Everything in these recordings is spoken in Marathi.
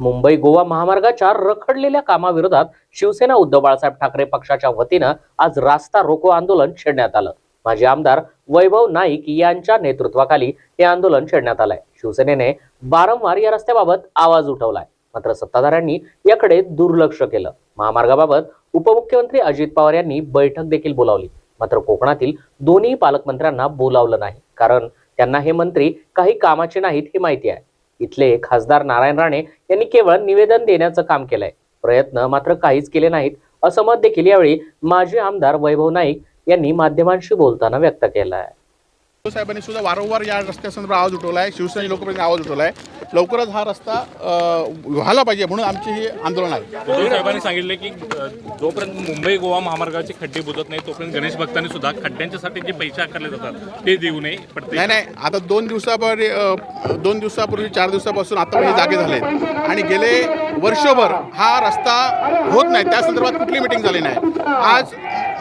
मुंबई गोवा महामार्गाच्या रखडलेल्या कामाविरोधात शिवसेना उद्धव बाळासाहेब ठाकरे पक्षाच्या वतीनं आज रास्ता रोको आंदोलन छेडण्यात आलं. माजी आमदार वैभव नाईक यांच्या नेतृत्वाखाली हे आंदोलन छेडण्यात आलंय. शिवसेनेने वारंवार या रस्त्याबाबत आवाज उठवलाय. मात्र सत्ताधाऱ्यांनी याकडे दुर्लक्ष केलं. महामार्गाबाबत उपमुख्यमंत्री अजित पवार यांनी बैठक देखील बोलावली. मात्र कोकणातील दोन्ही पालकमंत्र्यांना बोलावलं नाही. कारण त्यांना हे मंत्री काही कामाचे नाहीत हे माहिती आहे. इथले खासदार नारायण राणे यांनी केवळ निवेदन देण्याचं काम केलंय. प्रयत्न मात्र काहीच केले नाहीत असं मत देखील यावेळी माजी आमदार वैभव नाईक यांनी माध्यमांशी बोलताना व्यक्त केलं आहे साहेबांनी सुद्धा वारंवार या रस्त्यासंदर्भात आवाज उठवला आहे शिवसेना लोकप्रतिनिधी आवाज उठवला आहे लवकरच हा रस्ता व्हायला पाहिजे म्हणून आमचे हे आंदोलन आहे. साहेबांनी सांगितले की जोपर्यंत मुंबई गोवा महामार्गाचे खड्डे बुजत नाही तोपर्यंत गणेश भक्तांनी सुद्धा खड्ड्यांच्यासाठी जे पैसे आकारले जातात ते देऊ नये. नाही नाही. आता दोन दिवसापूर्वी दोन दिवसापूर्वी चार दिवसापासून आता हे जागे झाले. आणि गेले वर्षभर हा रस्ता होत नाही. त्या संदर्भात कुठली मिटिंग झाली नाही. आज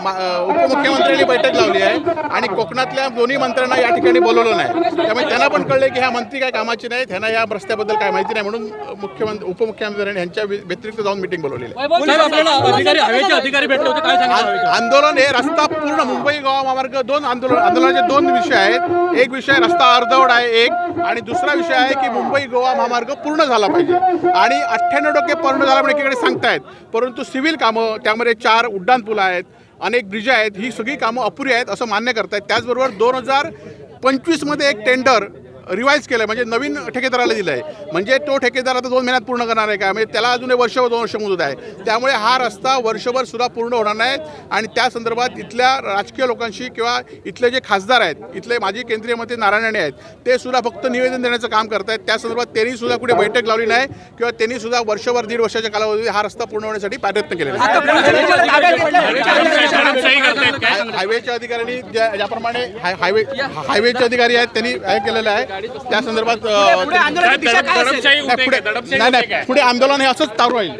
उपमुख्यमंत्र्यांनी बैठक लावली आहे आणि कोकणातल्या दोन्ही मंत्र्यांना या ठिकाणी बोलवलं नाही. त्यामुळे त्यांना पण कळले की ह्या मंत्री काय कामाचे नाही त्यांना या रस्त्याबद्दल काय माहिती नाही म्हणून मुख्यमंत्री उपमुख्यमंत्र्यांनी यांच्या व्यतिरिक्त जाऊन मिटिंग बोलवलेली आहे. साहेब आपल्याला अधिकारी हवेचे अधिकारी भेटले होते काय सांगितलं हवेचे? आं- आंदोलन हे रस्ता पूर्ण मुंबई गोवा महामार्ग दोन आंदोलन आंदोलनाचे दोन विषय आहेत. एक विषय रस्ता अर्धवट आहे एक. आणि दुसरा विषय आहे की मुंबई गोवा महामार्ग पूर्ण झाला पाहिजे. आणि अठ्ठ्याण्णव टक्के पूर्ण झाला म्हणजे एकीकडे सांगतायत. परंतु सिव्हिल कामं त्यामध्ये चार उड्डाणपूल आहेत. अनेक ब्रिज आहेत ही सगळी कामं अपुरी आहेत असं मान्य करतायत. त्याचबरोबर दोन हजार पंचवीसमध्ये एक टेंडर रिवाईज केलं म्हणजे नवीन ठेकेदाराला दिलं आहे म्हणजे तो ठेकेदार आता दोन महिन्यात पूर्ण करणार आहे का? म्हणजे त्याला अजून एक वर्ष दोन वर्ष मुदत आहे. त्यामुळे हा रस्ता वर्षभर सुद्धा पूर्ण होणार नाही आणि त्या संदर्भात इथल्या राजकीय लोकांशी किंवा इथले जे खासदार आहेत इथले माजी केंद्रीय मंत्री नारायण राणे आहेत ते सुद्धा फक्त निवेदन देण्याचं काम करतायत त्या संदर्भात त्यांनी सुद्धा कुठे बैठक लावली नाही किंवा त्यांनी सुद्धा वर्षभर दीड वर्षाच्या कालावधीत हा रस्ता पूर्ण होण्यासाठी प्रयत्न केलेला आहे. हायवेच्या अधिकाऱ्यांनी ज्या ज्याप्रमाणे हाय- हायवे हायवेचे अधिकारी आहेत त्यांनी हे केलेलं आहे. त्या संदर्भात नाही नाही पुढे आंदोलन हे असंच चालू राहील.